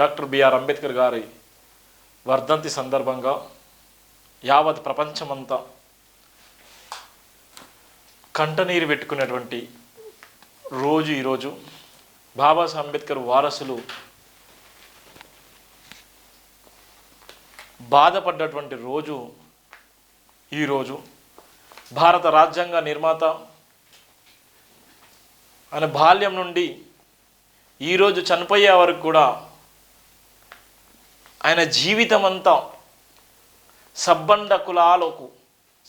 Doctor BR Ambedkar గారి వర్ధంతి సందర్భంగా యావత్ ప్రపంచమంతా కంటనీరు పెట్టుకునేటువంటి రోజు ఈరోజు బాబాసాహెబ్ అంబేద్కర్ వారసులు బాధపడ్డటువంటి రోజు ఈరోజు భారత రాజ్యాంగ నిర్మాత ఆయన బాల్యం నుండి ఈరోజు చనిపోయే వరకు కూడా ఆయన జీవితం అంతా సబ్బండ కులాలకు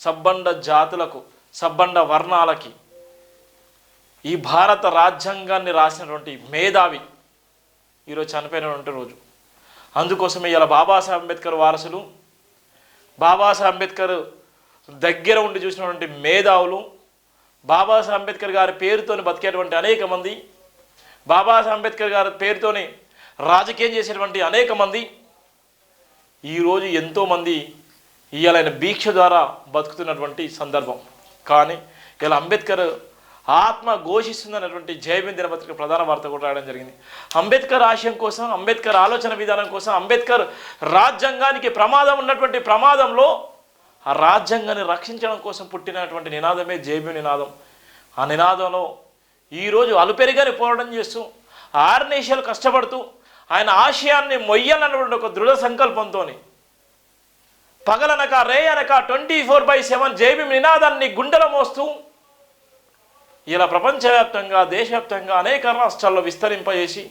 సబ్బండ జాతులకు సబ్బండ వర్ణాలకి ఈ భారత రాజ్యాంగాన్ని రాసినటువంటి మేధావి ఈరోజు చనిపోయినటువంటి రోజు. అందుకోసమే ఇలా బాబాసాహెబ్ అంబేద్కర్ వారసులు బాబాసాహెబ్ అంబేద్కర్ దగ్గర ఉండి చూసినటువంటి మేధావులు బాబాసాహెబ్ అంబేద్కర్ గారి పేరుతోని బతికేటువంటి అనేక మంది బాబాసాహెబ్ అంబేద్కర్ గారి పేరుతోని రాజకీయం చేసేటువంటి అనేక మంది ఈరోజు ఎంతోమంది ఇవాళ భీక్ష ద్వారా బతుకుతున్నటువంటి సందర్భం. కానీ ఇలా అంబేద్కర్ ఆత్మ ఘోషిస్తుందన్నటువంటి జయబిన్ దినపత్రిక ప్రధాన వార్త కూడా రాయడం జరిగింది. అంబేద్కర్ ఆశయం కోసం అంబేద్కర్ ఆలోచన విధానం కోసం అంబేద్కర్ రాజ్యాంగానికి ప్రమాదం ఉన్నటువంటి ప్రమాదంలో ఆ రాజ్యాంగాన్ని రక్షించడం కోసం పుట్టినటువంటి నినాదమే జేబీ నినాదం. ఆ నినాదంలో ఈరోజు అలుపెరిగాని పోరాటం చేస్తూ ఆరు నిమిషాలు కష్టపడుతూ ఆయన ఆశయాన్ని మొయ్యాలన్నటువంటి ఒక దృఢ సంకల్పంతో పగలనక రే అనక twenty four by seven JB నినాదాన్ని గుండెల మోస్తూ ఇలా ప్రపంచవ్యాప్తంగా దేశవ్యాప్తంగా అనేక రాష్ట్రాల్లో విస్తరింపజేసి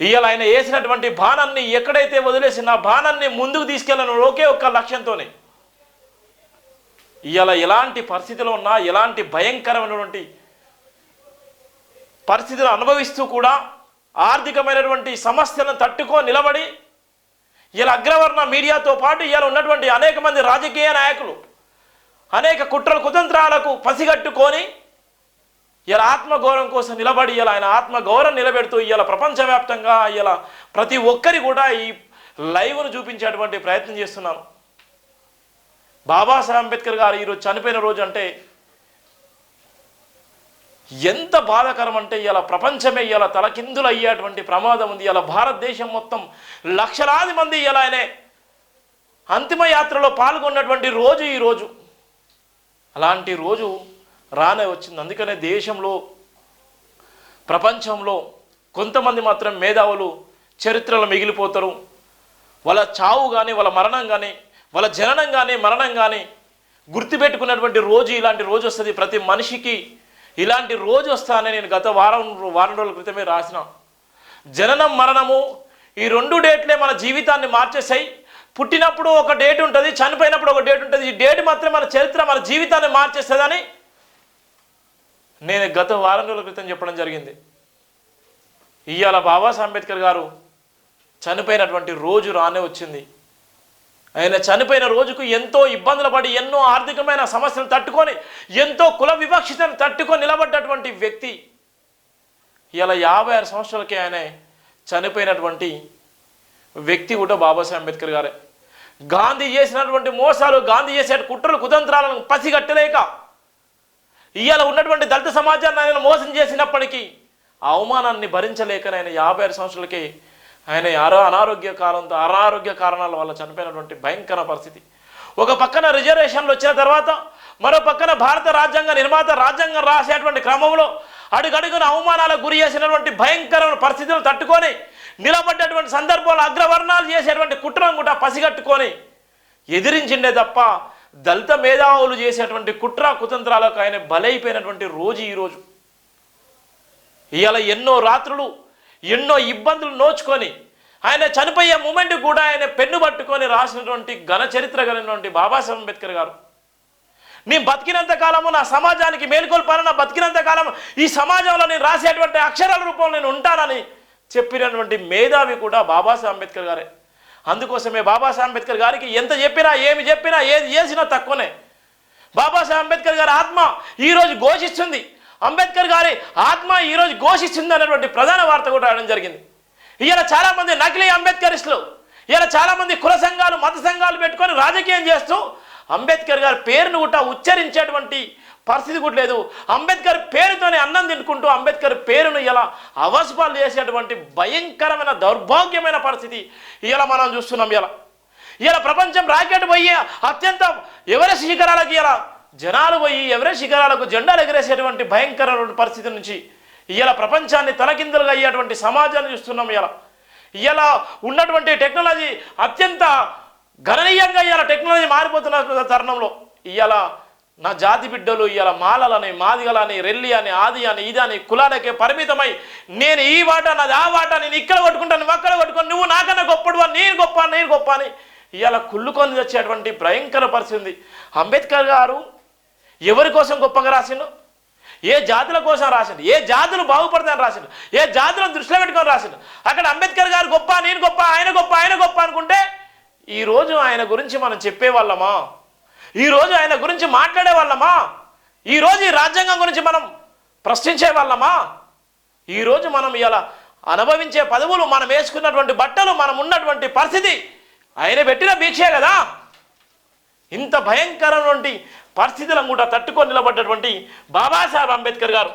ఇవాళ ఆయన వేసినటువంటి బాణాన్ని ఎక్కడైతే వదిలేసిన నా బాణాన్ని ముందుకు తీసుకెళ్ళను ఒకే ఒక్క లక్ష్యంతోనే ఇవాళ ఎలాంటి పరిస్థితిలో ఉన్నా ఎలాంటి భయంకరమైనటువంటి పరిస్థితులు అనుభవిస్తూ కూడా ఆర్థికమైనటువంటి సమస్యలను తట్టుకో నిలబడి ఇలా అగ్రవర్ణ మీడియాతో పాటు ఇలా ఉన్నటువంటి అనేక మంది రాజకీయ నాయకులు అనేక కుట్రల కుతంత్రాలకు పసిగట్టుకొని ఇలా ఆత్మగౌరవం కోసం నిలబడి ఇలా ఆయన ఆత్మగౌరవం నిలబెడుతూ ఇలా ప్రపంచవ్యాప్తంగా ఇలా ప్రతి ఒక్కరి కూడా ఈ లైవ్ను చూపించేటువంటి ప్రయత్నం చేస్తున్నాను. బాబాసాహెబ్ అంబేద్కర్ గారు ఈరోజు చనిపోయిన రోజు అంటే ఎంత బాధకరం అంటే ఇలా ప్రపంచమే ఇలా తలకిందులు అయ్యేటువంటి ప్రమాదం ఉంది. ఇలా భారతదేశం మొత్తం లక్షలాది మంది ఇలా ఆయనే అంతిమ యాత్రలో పాల్గొన్నటువంటి రోజు ఈ రోజు. అలాంటి రోజు రానే వచ్చింది. అందుకనే దేశంలో ప్రపంచంలో కొంతమంది మాత్రం మేధావులు చరిత్రలో మిగిలిపోతారు. వాళ్ళ చావు కానీ వాళ్ళ మరణం కానీ వాళ్ళ జననం కానీ మరణం కానీ గుర్తుపెట్టుకున్నటువంటి రోజు ఇలాంటి రోజు వస్తుంది. ప్రతి మనిషికి ఇలాంటి రోజు వస్తానని నేను గత వారం వారం రోజుల క్రితమే రాసిన. జననం మరణము ఈ రెండు డేట్లే మన జీవితాన్ని మార్చేసాయి పుట్టినప్పుడు ఒక డేట్ ఉంటుంది చనిపోయినప్పుడు ఒక డేట్ ఉంటుంది. ఈ డేట్ మాత్రం మన చరిత్ర మన జీవితాన్ని మార్చేస్తుందని నేను గత వారం రోజుల క్రితం చెప్పడం జరిగింది. ఇవాళ బాబాసాహెబ్ అంబేద్కర్ గారు చనిపోయినటువంటి రోజు రానే వచ్చింది. ఆయన చనిపోయిన రోజుకు ఎంతో ఇబ్బందులు పడి ఎన్నో ఆర్థికమైన సమస్యలు తట్టుకొని ఎంతో కుల వివక్షతను తట్టుకొని నిలబడ్డటువంటి వ్యక్తి. ఇలా యాభై ఆరు సంవత్సరాలకే ఆయన చనిపోయినటువంటి వ్యక్తి కూడా బాబాసాహెబ్ అంబేద్కర్ గారే. గాంధీ చేసినటువంటి మోసాలు గాంధీ చేసే కుట్రలు కుతంత్రాలను పసిగట్టలేక ఇవాళ ఉన్నటువంటి దళిత సమాజాన్ని ఆయన మోసం చేసినప్పటికీ అవమానాన్ని భరించలేక ఆయన యాభై ఆరు సంవత్సరాలకి ఆయన యారో అనారోగ్య కాలంతో అనారోగ్య కారణాల వల్ల చనిపోయినటువంటి భయంకర పరిస్థితి. ఒక పక్కన రిజర్వేషన్లు వచ్చిన తర్వాత మరో పక్కన భారత రాజ్యాంగ నిర్మాత రాజ్యాంగం రాసేటువంటి క్రమంలో అడుగడుగున అవమానాలకు గురి చేసినటువంటి భయంకరమైన పరిస్థితులను తట్టుకొని నిలబడ్డటువంటి సందర్భంలో అగ్రవర్ణాలు చేసేటువంటి కుట్రను కూడా పసిగట్టుకొని ఎదిరించిండే తప్ప దళిత మేధావులు చేసేటువంటి కుట్ర కుతంత్రాలకు ఆయన బలైపోయినటువంటి రోజు ఈరోజు. ఇవాళ ఎన్నో రాత్రులు ఎన్నో ఇబ్బందులు నోచుకొని ఆయన చనిపోయే మూమెంట్ కూడా ఆయన పెన్ను పట్టుకొని రాసినటువంటి ఘన చరిత్ర కలిగినటువంటి బాబాసాహెబ్ అంబేద్కర్ గారు. నేను బతికినంత కాలము నా సమాజానికి మేల్కొల్పాలని నా బతికినంత కాలం ఈ సమాజంలో నేను రాసేటువంటి అక్షరాల రూపంలో నేను ఉంటానని చెప్పినటువంటి మేధావి కూడా బాబాసాహెబ్ అంబేద్కర్ గారే. అందుకోసమే బాబాసాహెబ్ అంబేద్కర్ గారికి ఎంత చెప్పినా ఏమి చెప్పినా ఏది చేసినా తక్కువనే. బాబాసాహెబ్ అంబేద్కర్ గారి ఆత్మ ఈరోజు ఘోషిస్తుంది. అంబేద్కర్ గారి ఆత్మ ఈరోజు ఘోషిస్తుంది అనేటువంటి ప్రధాన వార్త కూడా రావడం జరిగింది. ఇలా చాలామంది నకిలీ అంబేద్కరిస్టులు ఇలా చాలామంది కుల సంఘాలు మత సంఘాలు పెట్టుకొని రాజకీయం చేస్తూ అంబేద్కర్ గారి పేరును కూడా ఉచ్చరించేటువంటి పరిస్థితి కూడా లేదు. అంబేద్కర్ పేరుతోనే అన్నం తినుకుంటూ అంబేద్కర్ పేరును ఇలా అవస్పాలు చేసేటువంటి భయంకరమైన దౌర్భాగ్యమైన పరిస్థితి ఇలా మనం చూస్తున్నాం ఇలా ఇలా ప్రపంచం రాకెట్ పోయి అత్యంత ఎవరెస్ట్ శిఖరాలకి ఇలా జనాలు పోయి ఎవరెస్ట్ శిఖరాలకు జెండాలు ఎగరేసేటువంటి భయంకరమైన పరిస్థితి నుంచి ఇలా ప్రపంచాన్ని తలకిందులుగా అయ్యేటువంటి సమాజాన్ని చూస్తున్నాం ఇలా ఇలా ఉన్నటువంటి టెక్నాలజీ అత్యంత గణనీయంగా ఇలా టెక్నాలజీ మారిపోతున్న తరుణంలో ఇవాళ నా జాతి బిడ్డలు ఇవాళ మాలలని మాదిగలని రెల్లి అని ఆది అని ఇది అని కులాలకే పరిమితమై నేను ఈ వాట నాది ఆ వాట నేను ఇక్కడ కొట్టుకుంటాను నువ్వు అక్కడ కొట్టుకొని నువ్వు నాకన్నా గొప్పడు నేను గొప్ప నేను గొప్ప అని ఇవాళ కుళ్ళుకొని వచ్చేటువంటి భయంకర పరిస్థితి అంబేద్కర్ గారు ఎవరి కోసం గొప్పగా రాసిండు? ఏ జాతుల కోసం రాసిండు? ఏ జాతులు బాగుపడతాయని రాసిండు? ఏ జాతులను దృష్టిలో పెట్టుకొని రాసిండు? అక్కడ అంబేద్కర్ గారు గొప్ప నేను గొప్ప ఆయన గొప్ప ఆయన గొప్ప అనుకుంటే ఈరోజు ఆయన గురించి మనం చెప్పేవాళ్ళమా? ఈరోజు ఆయన గురించి మాట్లాడే వాళ్ళమా ఈరోజు ఈ రాజ్యాంగం గురించి మనం ప్రశ్నించే వాళ్ళమా ఈరోజు మనం ఇలా అనుభవించే పదవులు మనం వేసుకున్నటువంటి బట్టలు మనం ఉన్నటువంటి పరిస్థితి ఆయన పెట్టిన భీక్షే కదా? ఇంత భయంకరమైనటువంటి పరిస్థితులను కూడా తట్టుకొని నిలబడ్డటువంటి బాబాసాహెబ్ అంబేద్కర్ గారు.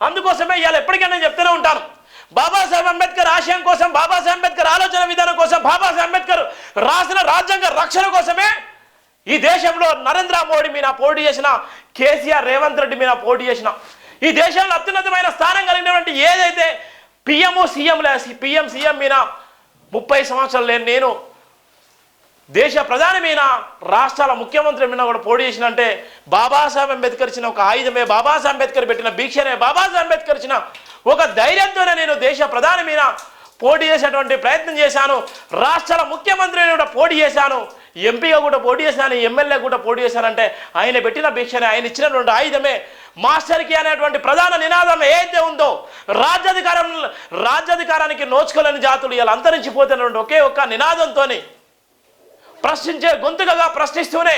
అందుకోసమే ఇవాళ ఎప్పటికైనా చెప్తూనే ఉంటాను. బాబాసాహెబ్ అంబేద్కర్ ఆశయం కోసం బాబాసాహెబ్ అంబేద్కర్ ఆలోచన విధానం కోసం బాబాసాహెబ్ అంబేద్కర్ రాసిన రాజ్యాంగ రక్షణ కోసమే ఈ దేశంలో నరేంద్ర మోడీ మీద పోటీ చేసిన కేసీఆర్ రేవంత్ రెడ్డి మీద పోటీ చేసిన. ఈ దేశంలో అత్యున్నతమైన స్థానం కలిగినటువంటి ఏదైతే పిఎంఓ సీఎం పిఎం సీఎం మీద ముప్పై సంవత్సరాలు లేని నేను దేశ ప్రధానమైన రాష్ట్రాల ముఖ్యమంత్రి మీద కూడా పోటీ చేసినంటే బాబాసాహెబ్ అంబేద్కర్ ఇచ్చిన ఒక ఆయుధమే బాబాసాహెబ్ అంబేద్కర్ పెట్టిన భిక్షనే బాబాసాహెబ్ అంబేద్కర్ ఇచ్చిన ఒక ధైర్యంతోనే నేను దేశ ప్రధానమైన పోటీ చేసేటువంటి ప్రయత్నం చేశాను. రాష్ట్రాల ముఖ్యమంత్రిని కూడా పోటీ చేశాను. ఎంపీగా కూడా పోటీ చేశాను ఎమ్మెల్యే కూడా పోటీ చేశానంటే ఆయన పెట్టిన భిక్షనే ఆయన ఇచ్చినటువంటి ఆయుధమే. మాస్టర్కి అనేటువంటి ప్రధాన నినాదం ఏదైతే ఉందో రాజ్యాధికారం రాజ్యాధికారానికి నోచుకోలేని జాతులు ఇలా అంతరించిపోతున్నటువంటి ఒకే ఒక్క నినాదంతోని ప్రశ్నించే గొంతుకగా ప్రశ్నిస్తూనే.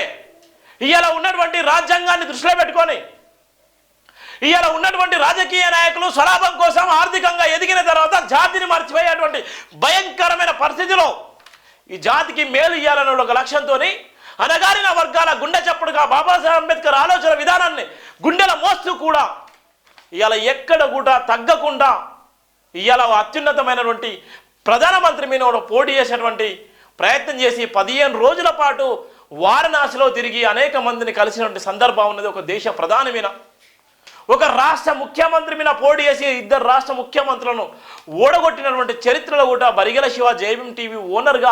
ఇవాళ ఉన్నటువంటి రాజ్యాంగాన్ని దృష్టిలో పెట్టుకొని ఇవాళ ఉన్నటువంటి రాజకీయ నాయకులు స్వలాభం కోసం ఆర్థికంగా ఎదిగిన తర్వాత జాతిని మర్చిపోయేటువంటి భయంకరమైన పరిస్థితిలో ఈ జాతికి మేలు ఇవ్వాలనే ఒక లక్ష్యంతో అనగారిన వర్గాల గుండె చప్పుడుగా బాబాసాహెబ్ అంబేద్కర్ ఆలోచన విధానాన్ని గుండెల మోస్తూ కూడా ఇవాళ ఎక్కడ కూడా తగ్గకుండా ఇవాళ అత్యున్నతమైనటువంటి ప్రధానమంత్రి మీద పోటీ చేసేటువంటి ప్రయత్నం చేసి పదిహేను రోజుల పాటు వారణాసిలో తిరిగి అనేక మందిని కలిసినటువంటి సందర్భం ఉన్నది. ఒక దేశ ప్రధాని మీద ఒక రాష్ట్ర ముఖ్యమంత్రి మీద పోటీ చేసి ఇద్దరు రాష్ట్ర ముఖ్యమంత్రులను ఓడగొట్టినటువంటి చరిత్రలో కూడా బరిగల శివ జైబీం టీవీ ఓనర్గా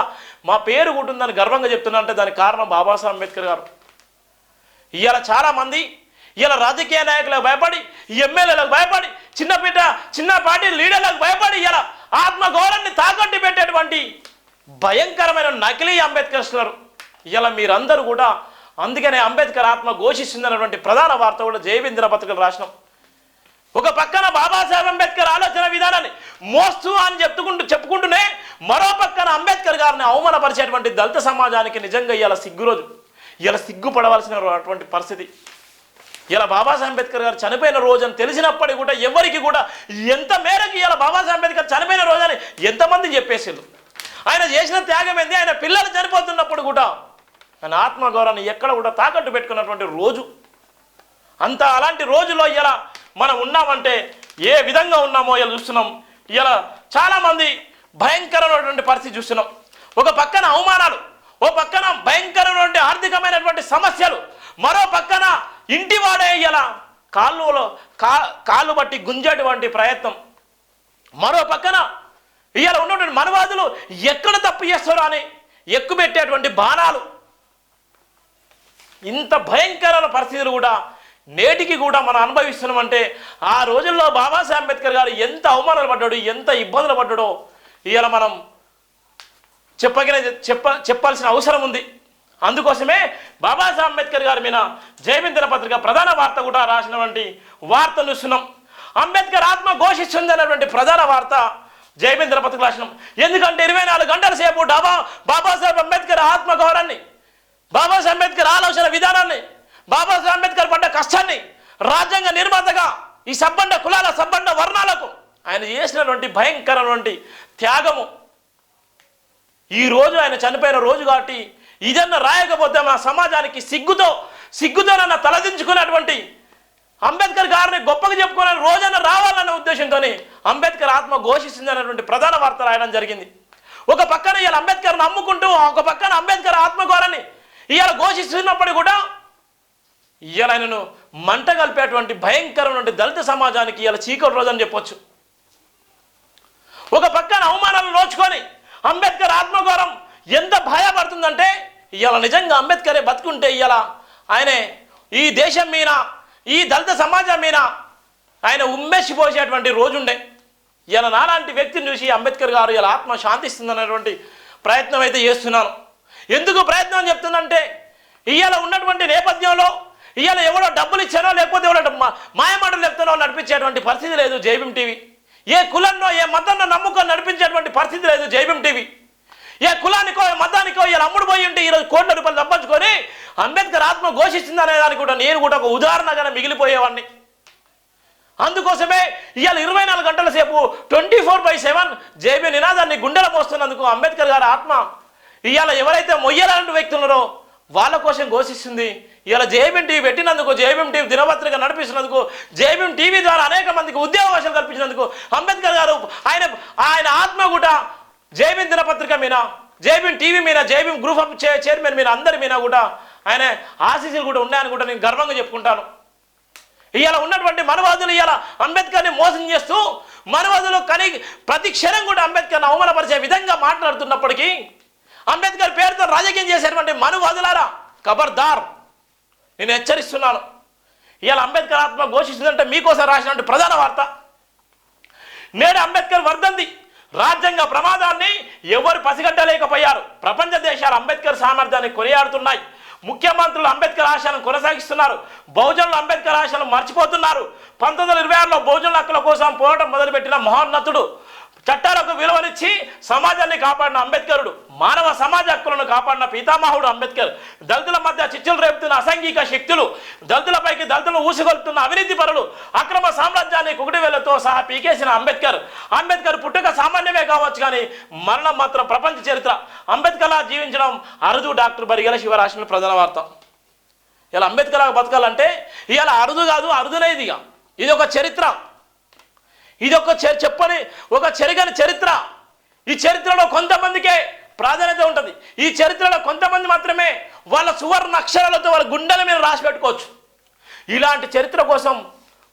మా పేరు కూడా గర్వంగా గర్వంగా చెప్తున్నానంటే దానికి కారణం బాబాసాహెబ్ అంబేద్కర్ గారు. ఇవాళ చాలామంది ఇలా రాజకీయ నాయకులకు భయపడి ఎమ్మెల్యేలకు భయపడి చిన్న చిన్న పార్టీ లీడర్లకు భయపడి ఇలా ఆత్మగౌరవాన్ని తాకట్టు పెట్టేటువంటి భయంకరమైన నకిలీ అంబేద్కర్ ఇలా మీరందరూ కూడా అందుకనే అంబేద్కర్ ఆత్మ ఘోషిస్తుందన్నటువంటి ప్రధాన వార్త కూడా జయవేంద్ర పత్రికలు రాసినాం. ఒక పక్కన బాబాసాహెబ్ అంబేద్కర్ ఆలోచన విధానాన్ని మోస్తూ అని చెప్పుకుంటూ చెప్పుకుంటూనే మరో పక్కన అంబేద్కర్ గారిని అవమానపరిచేటువంటి దళిత సమాజానికి నిజంగా ఇలా సిగ్గు రోజు ఇలా సిగ్గుపడవలసినటువంటి పరిస్థితి. ఇలా బాబాసాహెబ్ అంబేద్కర్ గారు చనిపోయిన రోజు అని తెలిసినప్పటికీ కూడా ఎవరికి కూడా ఎంత మేరకు ఇలా బాబాసాహెబ్ అంబేద్కర్ చనిపోయిన రోజు అని ఎంతమంది చెప్పేసిండ్రు? ఆయన చేసిన త్యాగం ఏంది? ఆయన పిల్లలు చనిపోతున్నప్పుడు కూడా ఆయన ఆత్మగౌరవాన్ని ఎక్కడ కూడా తాకట్టు పెట్టుకున్నటువంటి రోజు. అంత అలాంటి రోజులో ఇలా మనం ఉన్నామంటే ఏ విధంగా ఉన్నామో ఇలా చూస్తున్నాం. ఇలా చాలామంది భయంకరమైనటువంటి పరిస్థితి చూస్తున్నాం. ఒక పక్కన అవమానాలు ఓ పక్కన భయంకరమైనటువంటి ఆర్థికమైనటువంటి సమస్యలు మరో పక్కన ఇంటి వాడే ఇలా కాళ్ళులో కా కాళ్ళు బట్టి గుంజేటువంటి ప్రయత్నం. మరో పక్కన ఇవాళ ఉన్నటువంటి మనవాదులు ఎక్కడ తప్పు చేస్తారో అని ఎక్కుపెట్టేటువంటి బాణాలు. ఇంత భయంకరమైన పరిస్థితులు కూడా నేటికి కూడా మనం అనుభవిస్తున్నామంటే ఆ రోజుల్లో బాబాసాహెబ్ అంబేద్కర్ గారు ఎంత అవమానాలు పడ్డాడు ఎంత ఇబ్బందులు పడ్డాడో ఇవాళ మనం చెప్పగిన చెప్ప చెప్పాల్సిన అవసరం ఉంది. అందుకోసమే బాబాసాహెబ్ అంబేద్కర్ గారి మీద జయమిందన పత్రిక ప్రధాన వార్త కూడా రాసినటువంటి వార్తలు చూస్తున్నాం. అంబేద్కర్ ఆత్మ ఘోషిస్తుంది అన్నటువంటి ప్రధాన వార్త జయమిందన పత్రిక ఎందుకంటే ఇరవై నాలుగు గంటల సేపు డాబా బాబాసాహెబ్ అంబేద్కర్ ఆత్మగౌరాన్ని బాబాసాహెబ్ అంబేద్కర్ ఆలోచన విధానాన్ని బాబాసాహెబ్ అంబేద్కర్ పడ్డ కష్టాన్ని రాజ్యాంగ నిర్మాతగా ఈ సబ్బండ కులాల సబ్బండ వర్ణాలకు ఆయన చేసినటువంటి భయంకరమైనటువంటి త్యాగము. ఈ రోజు ఆయన చనిపోయిన రోజు కాబట్టి ఇదన్న రాయకపోతే మా సమాజానికి సిగ్గుతో సిగ్గుతో నన్ను తలదించుకున్నటువంటి అంబేద్కర్ గారిని గొప్పగా చెప్పుకోవాలని రోజన్న రా ఉద్దేశంతో అంబేద్కర్ ఆత్మ ఘోషిస్తుంది అనేటువంటి ప్రధాన వార్త రాయడం జరిగింది. ఒక పక్కన ఇవాళ అంబేద్కర్ నమ్ముకుంటూ ఒక పక్కన అంబేద్కర్ ఆత్మగౌరాన్ని ఇవాళ ఘోషిస్తున్నప్పుడు కూడా ఇవాళ ఆయనను మంట కలిపేటువంటి భయంకరమైన దళిత సమాజానికి ఇవాళ చీకటి రోజు అని చెప్పొచ్చు. ఒక పక్కన అవమానాలు నోచుకొని అంబేద్కర్ ఆత్మఘోరం ఎంత భయపడుతుందంటే ఇవాళ నిజంగా అంబేద్కరే బతుకుంటే ఇవాళ ఆయనే ఈ దేశం మీద ఈ దళిత సమాజం మీద ఆయన ఉమ్మేసిపోసేటువంటి రోజుండే. ఇలా నాలాంటి వ్యక్తిని చూసి అంబేద్కర్ గారు ఇలా ఆత్మ శాంతిస్తుందన్నటువంటి ప్రయత్నం అయితే చేస్తున్నాను. ఎందుకు ప్రయత్నం చెప్తుందంటే ఇవాళ ఉన్నటువంటి నేపథ్యంలో ఇవాళ ఎవడో డబ్బులు ఇచ్చానో లేకపోతే ఎవడో మా- మాయమాటలు చెప్తానో నడిపించేటువంటి పరిస్థితి లేదు జైబీం టీవీ. ఏ కులన్నో ఏ మతాన్నో నమ్ముకొని నడిపించేటువంటి పరిస్థితి లేదు జైబీం టీవీ. ఏ కులానికో ఏ మతానికో ఇలా అమ్ముడు పోయి ఉంటే ఈరోజు కోట్ల రూపాయలు తప్పించుకొని అంబేద్కర్ ఆత్మ ఘోషిస్తుందనే దానికి కూడా నేను కూడా ఒక ఉదాహరణగానే మిగిలిపోయేవాడిని. అందుకోసమే ఇవాళ ఇరవై నాలుగు గంటల సేపు twenty four by seven JB నినాదాన్ని గుండెల పోస్తున్నందుకు అంబేద్కర్ గారి ఆత్మ. ఇవాళ ఎవరైతే మొయ్యలాంటి వ్యక్తులున్నారో వాళ్ళ కోసం ఘోషిస్తుంది. ఇవాళ జేబీఎం టీవీ పెట్టినందుకు జేబీఎం టీవీ దినపత్రిక నడిపిస్తున్నందుకు జేబీఎం టీవీ ద్వారా అనేక మందికి ఉద్యోగ అవకాశాలు కల్పించినందుకు అంబేద్కర్ గారు ఆయన ఆయన ఆత్మ కూడా జేబీఎం దినపత్రిక మీద జేబీఎం టీవీ మీద జేబీఎం గ్రూప్ ఆఫ్ చే- చైర్మన్ మీద అందరి మీద కూడా ఆయన ఆశీస్సులు కూడా ఉన్నాయని కూడా నేను గర్వంగా చెప్పుకుంటాను. ఇవాళ ఉన్నటువంటి మనవాదులు ఇవాళ అంబేద్కర్ని మోసం చేస్తూ మనవాదులు కని ప్రతి క్షణం కూడా అంబేద్కర్ని అవమానపరిచే విధంగా మాట్లాడుతున్నప్పటికీ అంబేద్కర్ పేరుతో రాజకీయం చేసేటువంటి మనువాదులారా ఖబర్దార్ నేను హెచ్చరిస్తున్నాను. ఇవాళ అంబేద్కర్ ఆత్మ ఘోషిస్తుందంటే మీకోసం రాసినటువంటి ప్రధాన వార్త. నేడు అంబేద్కర్ వర్ధంది రాజ్యాంగ ప్రమాదాన్ని ఎవరు పసిగట్టలేకపోయారు. ప్రపంచ దేశాలు అంబేద్కర్ సామర్థ్యాన్ని కొనియాడుతున్నాయి. ముఖ్యమంత్రులు అంబేద్కర్ ఆశయాలను కొనసాగిస్తున్నారు. బహుజనులు అంబేద్కర్ ఆశయాలను మర్చిపోతున్నారు. పంతొమ్మిది వందల ఇరవై ఆరులో బహుజనుల హక్కుల కోసం పోరాటం మొదలుపెట్టిన మహోన్నతుడు చట్టాలకు విలువనిచ్చి సమాజాన్ని కాపాడిన అంబేద్కరుడు మానవ సమాజ హక్కులను కాపాడిన పీతామహుడు అంబేద్కర్ దళితుల మధ్య చిచ్చులు రేపుతున్న అసంఘిక శక్తులు దళితులపైకి దళితులను ఊసిగొలుతున్న అవినీతి పరులు అక్రమ సామ్రాజ్యాన్ని కుకిటవేలతో సహా పీకేసిన అంబేద్కర్. అంబేద్కర్ పుట్టుక సామాన్యమే కావచ్చు కానీ మరణం మాత్రం ప్రపంచ చరిత్ర. అంబేద్కర్లా జీవించడం అరుదు డాక్టర్ బరిగల శివరాశిని ప్రధాన వార్త. ఇలా అంబేద్కర్ బతకాలంటే ఇవాళ అరుదు కాదు అరుదునేది ఇది ఒక చరిత్ర. ఇది ఒక చె- చెప్పని ఒక చెరగని చరిత్ర. ఈ చరిత్రలో కొంతమందికే ప్రాధాన్యత ఉంటుంది. ఈ చరిత్రలో కొంతమంది మాత్రమే వాళ్ళ సువర్ణ అక్షరాలతో వాళ్ళ గుండెల మీద రాసి పెట్టుకోవచ్చు. ఇలాంటి చరిత్ర కోసం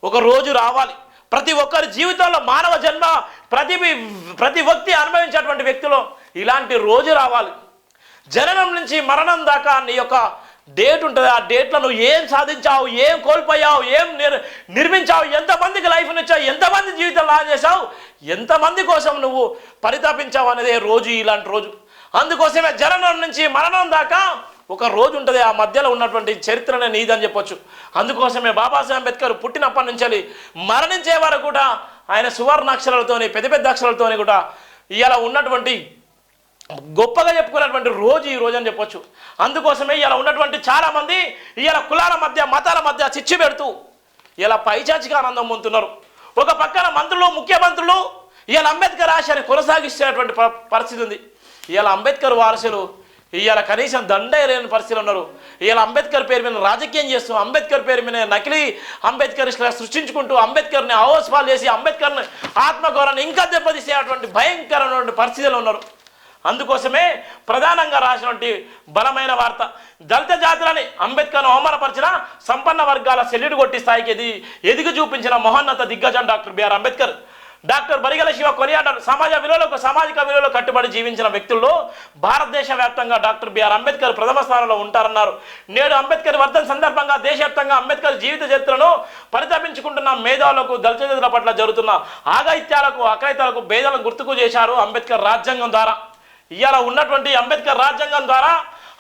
ఒక రోజు రావాలి. ప్రతి ఒక్కరి జీవితంలో మానవ జన్మ ప్రతి ప్రతి వ్యక్తి అనుభవించేటువంటి వ్యక్తిలో ఇలాంటి రోజు రావాలి. జననం నుంచి మరణం దాకా నీ యొక్క డేట్ ఉంటుంది. ఆ డేట్లో నువ్వు ఏం సాధించావు? ఏం కోల్పోయావు? ఏం నిర్ నిర్మించావు? ఎంతమందికి లైఫ్ని ఇచ్చావు? ఎంతమంది జీవితం లా చేసావు ఎంతమంది కోసం నువ్వు పరితాపించావు అనేది రోజు ఇలాంటి రోజు. అందుకోసమే జననం నుంచి మరణం దాకా ఒక రోజు ఉంటుంది. ఆ మధ్యలో ఉన్నటువంటి చరిత్రనే నీదని చెప్పొచ్చు. అందుకోసమే బాబాసాహెబ్ అంబేద్కర్ పుట్టినప్పటి నుంచి మరణించే వరకు కూడా ఆయన సువర్ణ అక్షరాలతోని పెద్ద పెద్ద అక్షరాలతోని కూడా ఇలా ఉన్నటువంటి గొప్పగా చెప్పుకున్నటువంటి రోజు ఈ రోజు అని చెప్పొచ్చు. అందుకోసమే ఇలా ఉన్నటువంటి చాలామంది ఇలా కులాల మధ్య మతాల మధ్య చిచ్చు పెడుతూ ఇలా పైచాచిక ఆనందం పొందుతున్నారు. ఒక పక్కన మంత్రులు ముఖ్యమంత్రులు ఇవాళ అంబేద్కర్ ఆశయాన్ని కొనసాగిస్తున్నటువంటి ప- పరిస్థితి ఉంది. ఇవాళ అంబేద్కర్ వారసులు ఇవాళ కనీసం దండే లేని పరిస్థితులు ఉన్నారు. ఇవాళ అంబేద్కర్ పేరు మీద రాజకీయం చేస్తూ అంబేద్కర్ పేరు మీద నకిలీ అంబేద్కర్ సృష్టించుకుంటూ అంబేద్కర్ని అవోస్పాలు చేసి అంబేద్కర్ని ఆత్మగౌరవాన్ని ఇంకా దెబ్బతీసేటువంటి భయంకరమైనటువంటి పరిస్థితులు ఉన్నారు. అందుకోసమే ప్రధానంగా రాసినటువంటి బలమైన వార్త. దళిత జాతులని అంబేద్కర్ను అవమానపరిచిన సంపన్న వర్గాల సెల్లుడు కొట్టి స్థాయికి ఎది ఎదిగి చూపించిన మహోన్నత దిగ్గజం doctor BR Ambedkar. Doctor Barigala Siva కొనియాడారు. సమాజ విలువలకు సామాజిక విలువలకు కట్టుబడి జీవించిన వ్యక్తుల్లో భారతదేశ వ్యాప్తంగా డాక్టర్ బిఆర్ అంబేద్కర్ ప్రథమ స్థానంలో ఉంటారన్నారు. నేడు అంబేద్కర్ వర్ధన సందర్భంగా దేశవ్యాప్తంగా అంబేద్కర్ జీవిత చరిత్రను పరితపించుకుంటున్న మేధావులకు దళిత పట్ల జరుగుతున్న ఆగైత్యాలకు అకైత్యాలకు భేదాలను గుర్తుకు చేశారు అంబేద్కర్ రాజ్యాంగం ద్వారా. ఇవాళ ఉన్నటువంటి అంబేద్కర్ రాజ్యాంగం ద్వారా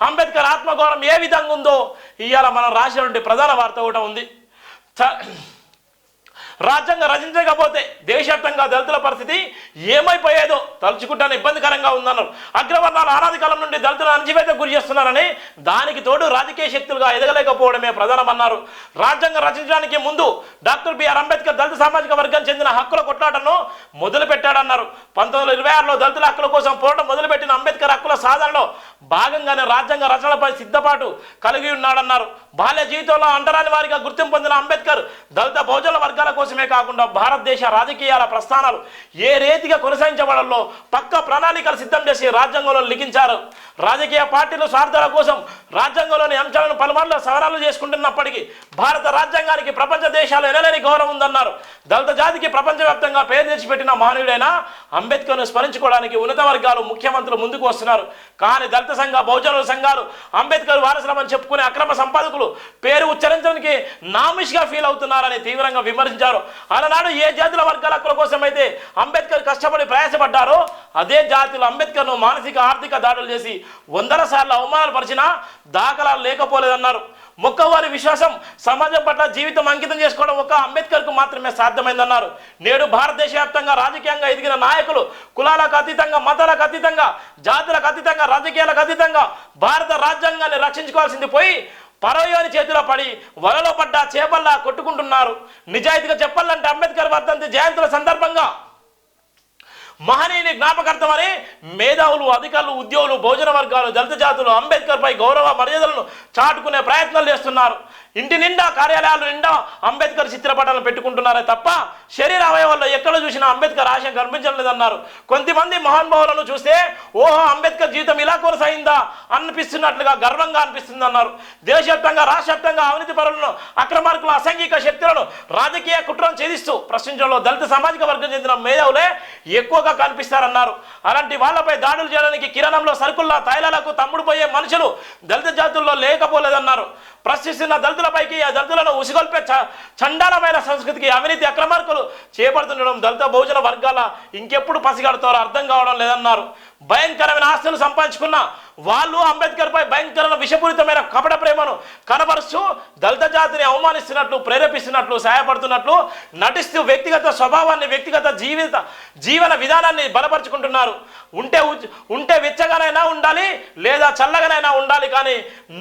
అంబేద్కర్ ఆత్మగౌరవం ఏ విధంగా ఉందో ఇవాళ మనం రాసినటువంటి ప్రధాన వార్త కూడా ఉంది. చ- రాజ్యాంగం రచించకపోతే దేశవ్యాప్తంగా దళితుల పరిస్థితి ఏమైపోయేదో తలుచుకుంటాను ఇబ్బందికరంగా ఉందన్నారు. అగ్రవర్ణాలు ఆనాది కాలం నుండి దళితులను అణచివేత గురి చేస్తున్నారని దానికి తోడు రాజకీయ శక్తులుగా ఎదగలేకపోవడమే ప్రధానమన్నారు. రాజ్యాంగం రచించడానికి ముందు డాక్టర్ బిఆర్ అంబేద్కర్ దళిత సామాజిక వర్గానికి చెందిన హక్కుల కొట్లాటను మొదలుపెట్టాడన్నారు. పంతొమ్మిది వందల ఇరవై ఆరులో దళితుల హక్కుల కోసం పోరాటం మొదలుపెట్టిన అంబేద్కర్ హక్కుల సాధనలో భాగంగానే రాజ్యాంగ రచనలపై సిద్ధపాటు కలిగి ఉన్నాడన్నారు. బాల్య జీవితంలో అంటరాని వారిగా గుర్తింపు పొందిన అంబేద్కర్ దళిత బహుజన వర్గాల కోసం కోసమే కాకుండా భారతదేశ రాజకీయాల ప్రస్థానాలు ఏ రీతిగా కొనసాగించబడంలో పక్క ప్రణాళికలు సిద్ధం చేసి రాజ్యాంగంలో లిఖించారు. రాజకీయ పార్టీలు స్వార్థాల కోసం రాజ్యాంగంలోని అంశాలను పలుమార్లు సవరాలు చేసుకుంటున్నప్పటికీ భారత రాజ్యాంగానికి ప్రపంచ దేశాలు ఎనలేని గౌరవం ఉందన్నారు. దళిత జాతికి ప్రపంచవ్యాప్తంగా పేరు తెచ్చిపెట్టిన మహనీయుడైన అంబేద్కర్ను స్మరించుకోవడానికి ఉన్నత వర్గాలు ముఖ్యమంత్రులు ముందుకు వస్తున్నారు. కానీ దళిత సంఘ బహుజనుల సంఘాలు అంబేద్కర్ వారసులమని చెప్పుకునే అక్రమ సంపాదకులు పేరు ఉచ్చరించడానికి నామిష్గా ఫీల్ అవుతున్నారని తీవ్రంగా విమర్శించారు. అలనాడు ఏ జాతుల వర్గాల హక్కుల కోసం అయితే అంబేద్కర్ కష్టపడి ప్రయాసపడ్డారో అదే జాతులు అంబేద్కర్ను మానసిక ఆర్థిక దాడులు చేసి వందల సార్లు అవమానాలు పరిచినా దాఖలాలు లేకపోలేదన్నారు. మొక్కవారి విశ్వాసం సమాజం పట్ల జీవితం అంకితం చేసుకోవడం ఒక అంబేద్కర్కు మాత్రమే సాధ్యమైందన్నారు. నేడు భారతదేశ వ్యాప్తంగా రాజకీయంగా ఎదిగిన నాయకులు కులాలకు అతీతంగా మతాలకు అతీతంగా జాతులకు అతీతంగా రాజకీయాలకు అతీతంగా భారత రాజ్యాంగాన్ని రక్షించుకోవాల్సింది పోయి పరయోని చేతిలో పడి వలలో పడ్డ చేపల్లా కొట్టుకుంటున్నారు. నిజాయితీగా చెప్పాలంటే అంబేద్కర్ వర్ధంతి జయంతుల సందర్భంగా మహనీయుని జ్ఞాపకార్థమని మేధావులు అధికారులు ఉద్యోగులు భోజన వర్గాలు దళిత జాతులు అంబేద్కర్ పై గౌరవ మర్యాదలను చాటుకునే ప్రయత్నాలు చేస్తున్నారు. ఇంటి నిండా కార్యాలయాలు నిండా అంబేద్కర్ చిత్రపటాలను పెట్టుకుంటున్నారే తప్ప శరీర అవయవాల్లో ఎక్కడ చూసినా అంబేద్కర్ ఆశయం కనిపించడం లేదన్నారు కొంతమంది మహానుభావులను చూస్తే ఓహో అంబేద్కర్ జీవితం ఇలా కొనసాగిందా అనిపిస్తున్నట్లుగా గర్వంగా అనిపిస్తుంది అన్నారు దేశవ్యాప్తంగా రాష్ట్రవ్యాప్తంగా అవినీతి పరులను అక్రమార్కుల అసంఘిక శక్తులను రాజకీయ కుట్రను ఛేదిస్తూ ప్రశ్నించడంలో దళిత సామాజిక వర్గం చెందిన మేధావులే ఎక్కువగా కనిపిస్తారన్నారు. అలాంటి వాళ్ళపై దాడులు చేయడానికి కిరణంలో సరుకుల్లా తైలాలకు తమ్ముడు పోయే మనుషులు దళిత జాతుల్లో లేకపోలేదన్నారు. ప్రశ్నిస్తున్న దళితులపైకి ఆ దళితులను ఉసిగొల్పే చ- చండాలమైన సంస్కృతికి అవినీతి అక్రమార్కులు చేపడుతుండడం దళిత బహుజన వర్గాల ఇంకెప్పుడు పసిగడతారో అర్థం కావడం లేదన్నారు. భయంకరమైన ఆస్తులు సంపాదించుకున్న వాళ్ళు అంబేద్కర్ పై భయంకరమైన విషపూరితమైన కపట ప్రేమను కనబరుస్తూ దళిత జాతిని అవమానిస్తున్నట్లు ప్రేరేపిస్తున్నట్లు సహాయపడుతున్నట్లు నటిస్తూ వ్యక్తిగత స్వభావాన్ని వ్యక్తిగత జీవిత జీవన విధానాన్ని బలపరుచుకుంటున్నారు. ఉంటే ఉంటే వెచ్చగానైనా ఉండాలి లేదా చల్లగానైనా ఉండాలి కానీ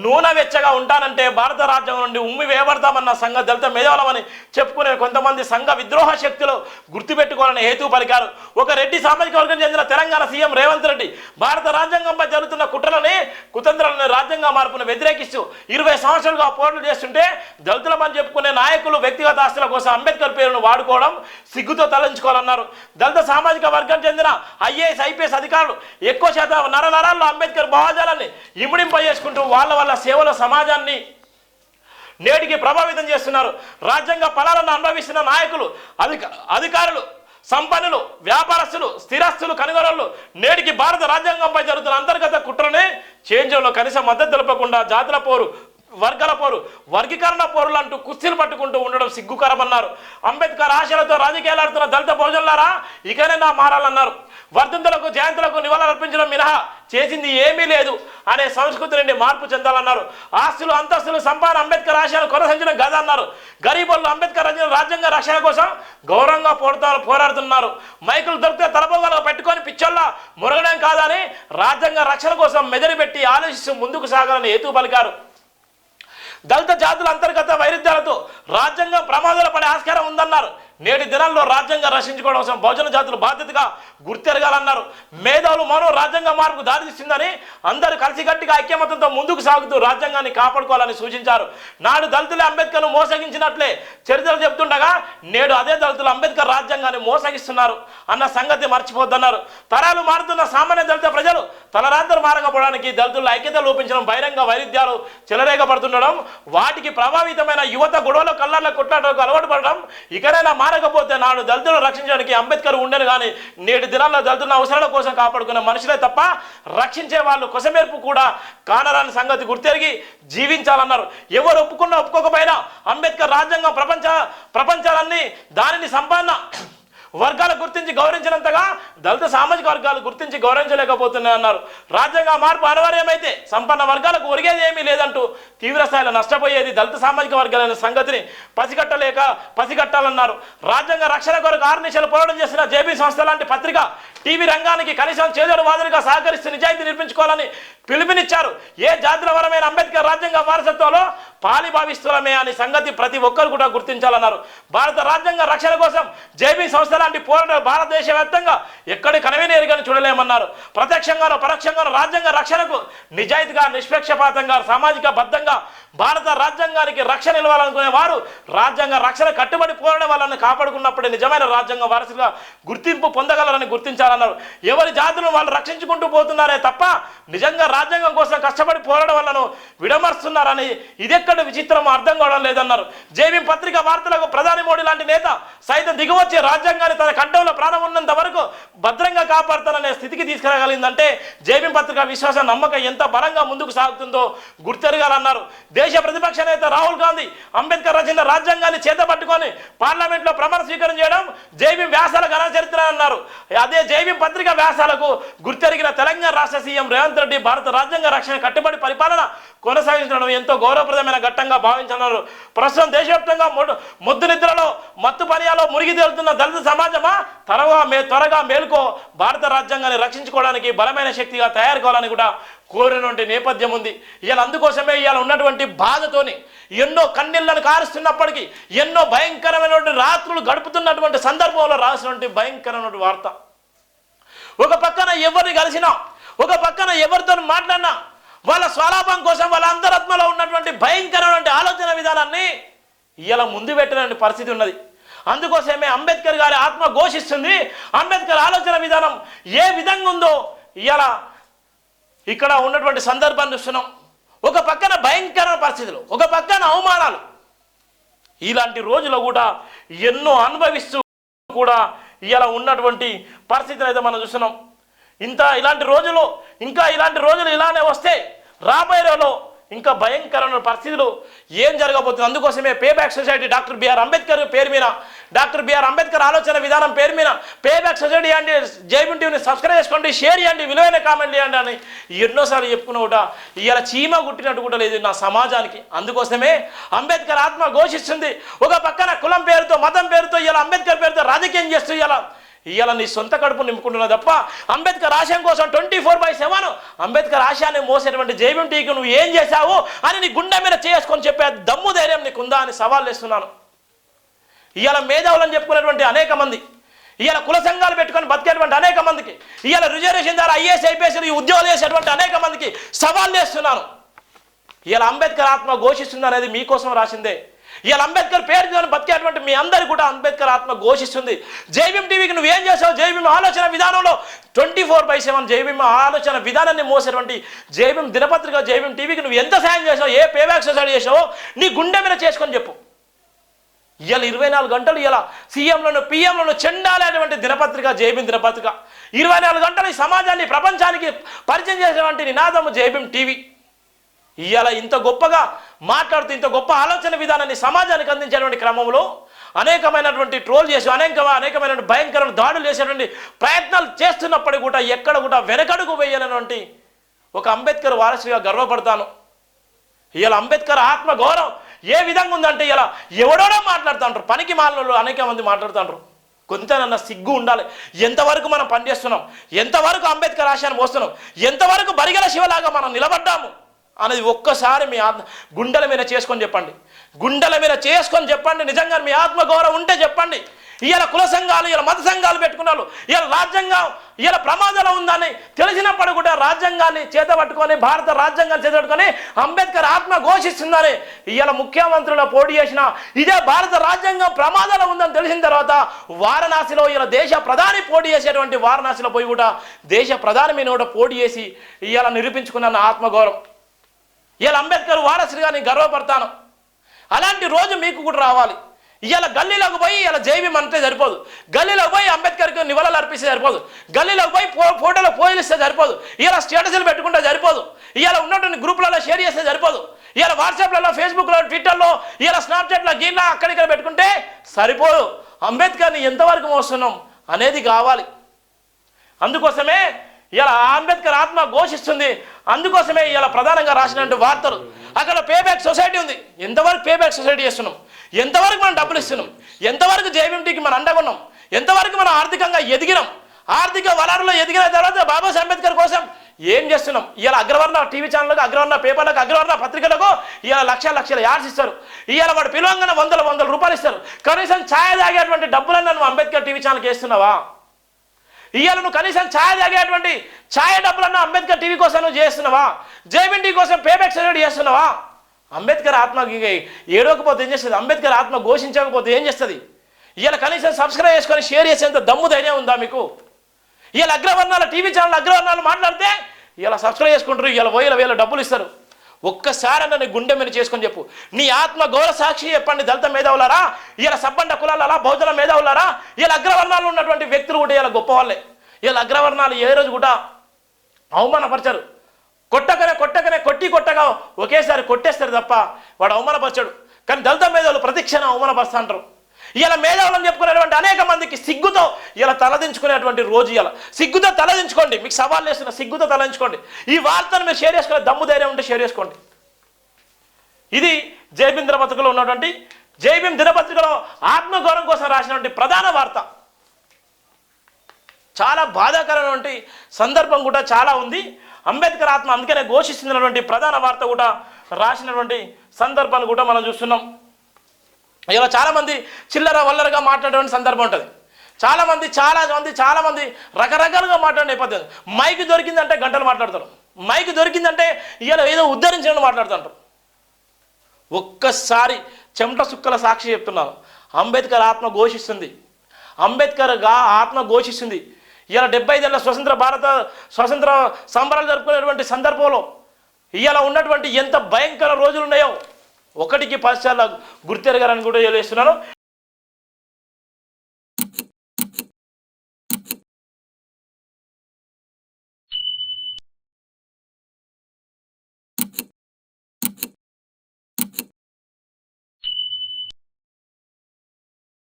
నూనె వెచ్చగా ఉంటానంటే భారత రాజ్యం నుండి ఉమ్మి వేయబడతామన్న సంఘ దళిత మేధావులమని చెప్పుకునే కొంతమంది సంఘ విద్రోహ శక్తులు గుర్తుపెట్టుకోవాలని హేతు పలికారు. ఒక రెడ్డి సామాజిక వర్గం చెందిన తెలంగాణ సీఎం రేవంత్ రెడ్డి భారత రాజ్యాంగంపై జరుగుతున్న కుట్రలని కుతంత్రాలను రాజ్యాంగ మార్పును వ్యతిరేకిస్తూ ఇరవై సంవత్సరాలుగా పోరాటం చేస్తుంటే దళితులమని చెప్పుకునే నాయకులు వ్యక్తిగత ఆస్తుల కోసం అంబేద్కర్ పేరును వాడుకోవడం సిగ్గుతో తలంచుకోవాలన్నారు. దళిత సామాజిక వర్గం చెందిన ఐఏఎస్ ఐపీఎస్ అధికారులు ఎక్కువ శాతం నర నరాల్లో అంబేద్కర్ భావజాలాన్ని ఇమిడింపజేసుకుంటూ వాళ్ళ వాళ్ళ సేవల సమాజాన్ని నేటికి ప్రభావితం చేస్తున్నారు. రాజ్యాంగ ఫలాలను అనుభవిస్తున్న నాయకులు అధిక అధికారులు సంపన్నులు వ్యాపారస్తులు స్థిరస్తులు కనుగొనలు నేటికి భారత రాజ్యాంగంపై జరుగుతున్న అంతర్గత కుట్రనే చేంజ్లో కనీస మద్దతు తెలపకుండా జాతుల పోరు వర్గాల పోరు వర్గీకరణ పోరులు అంటూ కుస్తీలు పట్టుకుంటూ ఉండడం సిగ్గుకరమన్నారు. అంబేద్కర్ ఆశలతో రాజకీయాలు ఆడుతున్న దళిత భోజనులారా ఇకనైనా మారాలన్నారు. వర్ధంతులకు జయంతులకు నివాళులర్పించడం మినహా చేసింది ఏమీ లేదు అనే సంస్కృతి నుండి మార్పు చెందాలన్నారు. ఆస్తులు అంతస్తులు సంపాదన అంబేద్కర్ ఆశయాలు కొనసాగించడం గద అన్నారు గరీబులు అంబేద్కర్ రచన రాజ్యాంగ రక్షణ కోసం గౌరవంగా పోరాడుతారు పోరాడుతున్నారు. మైకులు దొరికితే తలపోగలు పెట్టుకొని పిచ్చోళ్ళ మురగడం కాదని రాజ్యాంగ రక్షణ కోసం మెదడు పెట్టి ఆలోచిస్తూ ముందుకు సాగాలని హేతు పలికారు దళిత జాతుల అంతర్గత వైరుధ్యాలతో రాజ్యాంగం ప్రమాదాలు పడే ఆస్కారం ఉందన్నారు. నేటి దినాల్లో రాజ్యాంగం రక్షించుకోవడం అవసరం బహుజన జాతులు బాధ్యతగా గుర్తెరగాలన్నారు. మేధావులు మరో రాజ్యాంగ మార్పుకు దారితీస్తుందని అందరూ కలిసికట్టుగా ఐక్యమతంతో ముందుకు సాగుతూ రాజ్యాంగాన్ని కాపాడుకోవాలని సూచించారు. నాడు దళితులు అంబేద్కర్ను మోసగించినట్లే చరిత్రలు చెప్తుండగా నేడు అదే దళితులు అంబేద్కర్ రాజ్యాంగాన్ని మోసగిస్తున్నారు అన్న సంగతి మర్చిపోద్దన్నారు. తరాలు మారుతున్న సామాన్య దళిత ప్రజలు తలరాంతరు మారకపోవడానికి దళితుల ఐక్యత లోపించడం బహిరంగ వైరుధ్యాలు చెలరేగబడుతుండడం వాటికి ప్రభావితమైన యువత గొడవలు కళ్ళల్లో కొట్లాటకు అలవాటు పడడం ఇకనైనా మారకపోతే నాడు దళితులను రక్షించడానికి అంబేద్కర్ ఉండను కానీ నేటి దినాల్లో దళితుల అవసరాల కోసం కాపాడుకునే మనుషులే తప్ప రక్షించే వాళ్ళు కొసమేర్పు కూడా కానరాని సంగతి గుర్తెరిగి జీవించాలన్నారు. ఎవరు ఒప్పుకున్నా ఒప్పుకోకపోయినా అంబేద్కర్ రాజ్యాంగం ప్రపంచ ప్రపంచాలన్నీ దానిని సంపాదన వర్గాలు గుర్తించి గౌరవించినంతగా దళిత సామాజిక వర్గాలు గుర్తించి గౌరవించలేకపోతున్నాయన్నారు. రాజ్యాంగ మార్పు అనివార్యమైతే సంపన్న వర్గాలకు ఒరిగేది ఏమీ లేదంటూ తీవ్ర స్థాయిలో నష్టపోయేది దళిత సామాజిక వర్గాలైన సంగతిని పసిగట్టలేక పసిగట్టాలన్నారు. రాజ్యాంగ రక్షణ కొరకు ఆరు నిమిషాలు పోరాటం చేసిన జేబీ సంస్థ లాంటి పత్రిక టీవీ రంగానికి కనీసం చేదోడు వాదులుగా సహకరిస్తూ నిజాయితీ నిర్మించుకోవాలని పిలుపునిచ్చారు. ఏ జాతుల వరమైన అంబేద్కర్ రాజ్యాంగ వారసత్వంలో పాలి భావిస్తులమే అనే సంగతి ప్రతి ఒక్కరు కూడా గుర్తించాలన్నారు. భారత రాజ్యాంగ రక్షణ కోసం జేబీ సంస్థ లాంటి పోరాటాలు భారతదేశ వ్యాప్తంగా ఎక్కడి కనవినేరుగాని చూడలేమన్నారు. ప్రత్యక్షంగానో పరోక్షంగానో రాజ్యాంగ రక్షణకు నిజాయితీగా నిష్పక్షపాతంగా సామాజిక బద్ధంగా భారత రాజ్యాంగానికి రక్షణ ఇవ్వాలనుకునే వారు రాజ్యాంగ రక్షణ కట్టుబడి పోరాడే వాళ్ళని కాపాడుకున్నప్పుడే నిజమైన రాజ్యాంగ వారసులుగా గుర్తింపు పొందగలరని అన్నారు ఎవరి జాతులను వాళ్ళు రక్షించుకుంటూ పోతున్నారే తప్ప నిజంగా రాజ్యాంగం కోసం కష్టపడి పోరాడడం వల్లను విడమరుస్తున్నారని ఇదెక్కడ విచిత్రం అర్థం కావడం లేదన్నారు. జేబీ పత్రిక వార్తలకు ప్రధాని మోడీ లాంటి నేత సైతం దిగువచ్చి రాజ్యాంగాన్ని తన కంఠంలో ప్రాణం ఉన్నంత వరకు భద్రంగా కాపాడుతాననే స్థితికి తీసుకురాగలిగిందంటే జేబీ పత్రిక విశ్వాస నమ్మకం ఎంత బలంగా ముందుకు సాగుతుందో గుర్తెరగాలన్నారు. దేశ ప్రతిపక్ష నేత రాహుల్ గాంధీ అంబేద్కర్ రచన రాజ్యాంగాన్ని చేతపట్టుకొని పార్లమెంట్లో ప్రమాణ స్వీకారం చేయడం జేబీ వ్యాసాల ఘన చరిత్ర అన్నారు. అదే జేబీ పత్రిక వ్యాసాలకు గుర్తెరిగిన తెలంగాణ రాష్ట్ర సీఎం రేవంత్ రెడ్డి భారత రాజ్యాంగ రక్షణ కట్టుబడి పరిపాలన కొనసాగించడం ఎంతో గౌరవప్రదమైన ఘట్టంగా భావించన్నారు ప్రస్తుతం దేశవ్యాప్తంగా ముద్దు నిద్రలో మత్తు పనియాలో మునిగి తేలుతున్న దళిత సమాజమా? త్వరగా మే త్వరగా మేల్కో. భారత రాజ్యాంగాన్ని రక్షించుకోవడానికి బలమైన శక్తిగా తయారు కావాలని కూడా కోరినటువంటి నేపథ్యం ఉంది. ఇవాళ అందుకోసమే ఇవాళ ఉన్నటువంటి బాధతోని ఎన్నో కన్నీళ్ళను కారుస్తున్నప్పటికీ ఎన్నో భయంకరమైనటువంటి రాత్రులు గడుపుతున్నటువంటి సందర్భంలో రాసినటువంటి భయంకరమైనటువంటి వార్త. ఒక పక్కన ఎవరిని కలిసినా ఒక పక్కన ఎవరితో మాట్లాడినా వాళ్ళ స్వలాభం కోసం వాళ్ళ అంతరాత్మలో ఉన్నటువంటి భయంకరమైన ఆలోచన విధానాన్ని ఇలా ముందు పెట్టిన పరిస్థితి ఉన్నది. అందుకోసమే అంబేద్కర్ గారి ఆత్మ ఘోషిస్తుంది. అంబేద్కర్ ఆలోచన విధానం ఏ విధంగా ఉందో ఇలా ఇక్కడ ఉన్నటువంటి సందర్భాన్ని చూస్తున్నాం. ఒక పక్కన భయంకర పరిస్థితులు ఒక పక్కన అవమానాలు. ఇలాంటి రోజులో కూడా ఎన్నో అనుభవిస్తూ కూడా ఇలా ఉన్నటువంటి పరిస్థితిని అయితే మనం చూస్తున్నాం. ఇంత ఇలాంటి రోజులు ఇంకా ఇలాంటి రోజులు ఇలానే వస్తే రాబోయే రోజుల్లో ఇంకా భయంకరమైన పరిస్థితులు ఏం జరగబోతుంది? అందుకోసమే pay back society doctor BR Ambedkar పేరు మీద డాక్టర్ బిఆర్ అంబేద్కర్ ఆలోచన విధానం పేరు మీద పే బ్యాక్ సొసైటీ అండి జైబిన్ టీవీని సబ్స్క్రైబ్ చేసుకోండి షేర్ చేయండి విలువైన కామెంట్ చేయండి అని ఎన్నోసార్లు చెప్పుకున్న కూడా ఇవాళ చీమ గుట్టినట్టు కూడా లేదు నా సమాజానికి. అందుకోసమే అంబేద్కర్ ఆత్మ ఘోషిస్తుంది. ఒక పక్కన కులం పేరుతో మతం పేరుతో ఇలా అంబేద్కర్ పేరుతో రాజకీయం చేస్తూ ఇలా ఇవాళ నీ సొంత కడుపు నింపుకుంటున్నావు తప్ప అంబేద్కర్ ఆశయం కోసం twenty four by seven Ambedkar ఆశయాన్ని మోసేటువంటి జైవం టీకి నువ్వు ఏం చేశావు అని నీ గుండె మీద చేసుకొని చెప్పే దమ్ము ధైర్యం నీకుందా అని సవాల్ వేస్తున్నాను. ఇవాళ మేధావులని చెప్పుకునేటువంటి అనేక మంది ఇవాళ కుల సంఘాలు పెట్టుకొని బతికేటువంటి అనేక మందికి ఇవాళ రిజర్వేషన్ ద్వారా ఐఏఎస్ ఐపీఎస్ ఈ ఉద్యోగాలు చేసేటువంటి అనేక మందికి సవాల్ వేస్తున్నాను. ఇవాళ అంబేద్కర్ ఆత్మ ఘోషిస్తుంది అనేది మీకోసం రాసిందే. ఇవాళ అంబేద్కర్ పేరు తీసుకొని బతికేటువంటి మీ అందరికీ కూడా అంబేద్కర్ ఆత్మ ఘోషిస్తుంది. జైభీం టీవీకి నువ్వు ఏం చేసావు? జైభీం ఆలోచన విధానంలో ట్వంటీ ఫోర్ బై సెవెన్ జైభీం ఆలోచన విధానాన్ని మోసేటువంటి జైభీం దినపత్రిక జైభీం టీవీకి నువ్వు ఎంత సాయం చేసావు? ఏ పేబ్యాక్ సొసైటీ చేసావో నీ గుండె మీద చేసుకొని చెప్పు. ఇవాళ ఇరవై నాలుగు గంటలు ఇలా సీఎంలను పీఎంలను చెండాలనేటువంటి దినపత్రిక జైబీం దినపత్రిక. ఇరవై నాలుగు గంటలు ఈ సమాజాన్ని ప్రపంచానికి పరిచయం చేసేటువంటి నినాదము జైబీం టీవీ. ఇవాళ ఇంత గొప్పగా మాట్లాడుతూ ఇంత గొప్ప ఆలోచన విధానాన్ని సమాజానికి అందించేటువంటి క్రమంలో అనేకమైనటువంటి ట్రోల్ చేసి అనేక అనేకమైనటువంటి భయంకరమైన దాడులు చేసేటువంటి ప్రయత్నాలు చేస్తున్నప్పటికీ కూడా ఎక్కడ కూడా వెనకడుగు వేయాలన్నటువంటి ఒక అంబేద్కర్ వారసుగా గర్వపడతాను. ఇవాళ అంబేద్కర్ ఆత్మ గౌరవం ఏ విధంగా ఉందంటే ఇలా ఎవడోడో మాట్లాడుతుంటారు. పనికి మాలలో అనేక మంది మాట్లాడుతుంటారు. కొంతనన్న సిగ్గు ఉండాలి. ఎంతవరకు మనం పనిచేస్తున్నాం? ఎంతవరకు అంబేద్కర్ ఆశయాన్ని మోస్తున్నాం? ఎంతవరకు బరిగల శివలాగా మనం నిలబడ్డాము? అనేది ఒక్కసారి మీ ఆత్మ గుండెల మీద చేసుకొని చెప్పండి. గుండెల మీద చేసుకొని చెప్పండి. నిజంగా మీ ఆత్మగౌరవం ఉంటే చెప్పండి. ఇవాళ కుల సంఘాలు ఇలా మత సంఘాలు పెట్టుకున్నారు. ఇలా రాజ్యాంగం ఇలా ప్రమాదంలో ఉందని తెలిసినప్పుడు కూడా రాజ్యాంగాన్ని చేతపట్టుకొని భారత రాజ్యాంగాన్ని చేతపట్టుకొని అంబేద్కర్ ఆత్మ ఘోషిస్తుందని ఇవాళ ముఖ్యమంత్రుల పోటీ చేసిన ఇదే భారత రాజ్యాంగం ప్రమాదంలో ఉందని తెలిసిన తర్వాత వారణాసిలో ఇలా దేశ ప్రధాని పోటీ చేసేటువంటి వారణాసిలో పోయి కూడా దేశ ప్రధాని మీద కూడా పోటీ చేసి ఇవాళ నిరూపించుకున్న ఆత్మగౌరవం ఇవాళ అంబేద్కర్ వారసుడిగా నేను గర్వపడతాను. అలాంటి రోజు మీకు కూడా రావాలి. ఇవాళ గల్లీలోకి పోయి ఇలా జైబీ అంటే సరిపోదు. గల్లీలోకి పోయి అంబేద్కర్కి నివాళులు అర్పిస్తే సరిపోదు. గల్లీలోకి పోయి ఫో ఫోటోలో పోయిస్తే సరిపోదు. ఇలా స్టేటస్లు పెట్టుకుంటే సరిపోదు. ఇవాళ ఉన్నటువంటి గ్రూపులలో షేర్ చేస్తే సరిపోదు. ఇవాళ వాట్సాప్లలో ఫేస్బుక్లో ట్విట్టర్లో ఇలా స్నాప్చాట్లో గీళ్ళ అక్కడిక్కడ పెట్టుకుంటే సరిపోదు. అంబేద్కర్ని ఎంతవరకు మోస్తున్నాం అనేది కావాలి. అందుకోసమే ఇలా అంబేద్కర్ ఆత్మ ఘోషిస్తుంది. అందుకోసమే ఇలా ప్రధానంగా రాసినటువంటి వార్తలు. అక్కడ పేబ్యాక్ సొసైటీ ఉంది. ఎంతవరకు పేబ్యాక్ సొసైటీ చేస్తున్నాం? ఎంతవరకు మనం డబ్బులు ఇస్తున్నాం? ఎంతవరకు జేబీఎంటీకి మనం అండగున్నాం ఎంతవరకు మనం ఆర్థికంగా ఎదిగినాం? ఆర్థిక వనరులో ఎదిగిన తర్వాత బాబాసాహెబ్ అంబేద్కర్ కోసం ఏం చేస్తున్నాం? ఇలా అగ్రవర్ణ టీవీ ఛానళ్ళకు అగ్రవర్ణ పేపర్లకు అగ్రవర్ణ పత్రికలకు ఇలా లక్షల లక్షల యాడ్స్ ఇస్తారు. ఇవాళ వాడు పిలవంగానే వందల వందల రూపాయలు ఇస్తారు. కనీసం ఛాయ తాగేటువంటి డబ్బులన్నా నువ్వు అంబేద్కర్ టీవీ ఛానల్కి వేస్తున్నావా? ఇవాళ నువ్వు కనీసం ఛాయ్ తాగేటువంటి ఛాయ్ డబ్బులన్నా అంబేద్కర్ టీవీ కోసం నువ్వు చేస్తున్నావా? జేబీఎన్ కోసం పేబ్యాక్ సర్టిఫికేట్ చేస్తున్నావా? అంబేద్కర్ ఆత్మ ఏడవకపోతే ఏం చేస్తుంది? అంబేద్కర్ ఆత్మ ఘోషించకపోతే ఏం చేస్తుంది? ఇవాళ కనీసం సబ్స్క్రైబ్ చేసుకొని షేర్ చేసేంత దమ్ము ధైర్యం ఉందా మీకు? ఇవాళ అగ్రవర్ణాల టీవీ ఛానల్ అగ్రవర్ణాలు మాట్లాడితే ఇలా సబ్స్క్రైబ్ చేసుకుంటారు ఇలా వేల వేల డబ్బులు ఇస్తారు. ఒక్కసారన్న నీ గుండె మీద చేసుకొని చెప్పు. నీ ఆత్మ గౌరవ సాక్షి చెప్పండి దళిత మేధావులారా? ఇలా సబ్బండ కులాలరా బౌద్ధుల మేధావులారా? ఇలా అగ్రవర్ణాలు ఉన్నటువంటి వ్యక్తులు కూడా ఇలా గొప్ప వాళ్ళే ఇలా అగ్రవర్ణాలు ఏ రోజు కూడా అవమానపరచరు. కొట్టకనే కొట్టకనే కొట్టి కొట్టగా ఒకేసారి కొట్టేస్తారు తప్ప వాడు అవమానపరచడు. కానీ దళిత మేధావులు ప్రతిక్షణ అవమానపరుస్తా అంటారు. ఇలా మేధావులను చెప్పుకునేటువంటి అనేక మందికి సిగ్గుతో ఇలా తలదించుకునేటువంటి రోజు ఇలా సిగ్గుతో తలదించుకోండి. మీకు సవాల్ వేస్తున్న సిగ్గుతో తలదించుకోండి. ఈ వార్తను మీరు షేర్ చేసుకునే దమ్ము ధైర్యం ఉంటే షేర్ చేసుకోండి. ఇది జైబింద్ర దినపత్రికలో ఉన్నటువంటి జైబీం దినపత్రికలో ఆత్మగౌరవం కోసం రాసినటువంటి ప్రధాన వార్త. చాలా బాధాకరమైనటువంటి సందర్భం కూడా చాలా ఉంది. అంబేద్కర్ ఆత్మ అందుకనే ఘోషిస్తున్నటువంటి ప్రధాన వార్త కూడా రాసినటువంటి సందర్భాన్ని కూడా మనం చూస్తున్నాం. ఇలా చాలామంది చిల్లర వల్లరగా మాట్లాడేటువంటి సందర్భం ఉంటుంది. చాలామంది చాలా మంది చాలామంది రకరకాలుగా మాట్లాడే నేపథ్యం మైక్ దొరికిందంటే గంటలు మాట్లాడతారు. మైక్ దొరికిందంటే ఇలా ఏదో ఉద్ధరించడం మాట్లాడుతుంటారు. ఒక్కసారి చెమట సుక్కల సాక్షి చెప్తున్నాను. అంబేద్కర్ ఆత్మ ఘోషిస్తుంది. అంబేద్కర్గా ఆత్మ ఘోషిస్తుంది. ఇలా డెబ్బై ఐదేళ్ళ స్వతంత్ర భారత స్వతంత్ర సంబరాలు జరుపుకునేటువంటి సందర్భంలో ఇవాళ ఉన్నటువంటి ఎంత భయంకర రోజులు ఉన్నాయో ఒకటికి పది సార్లు గుర్తెరగారని కూడా తెలియజేస్తున్నాను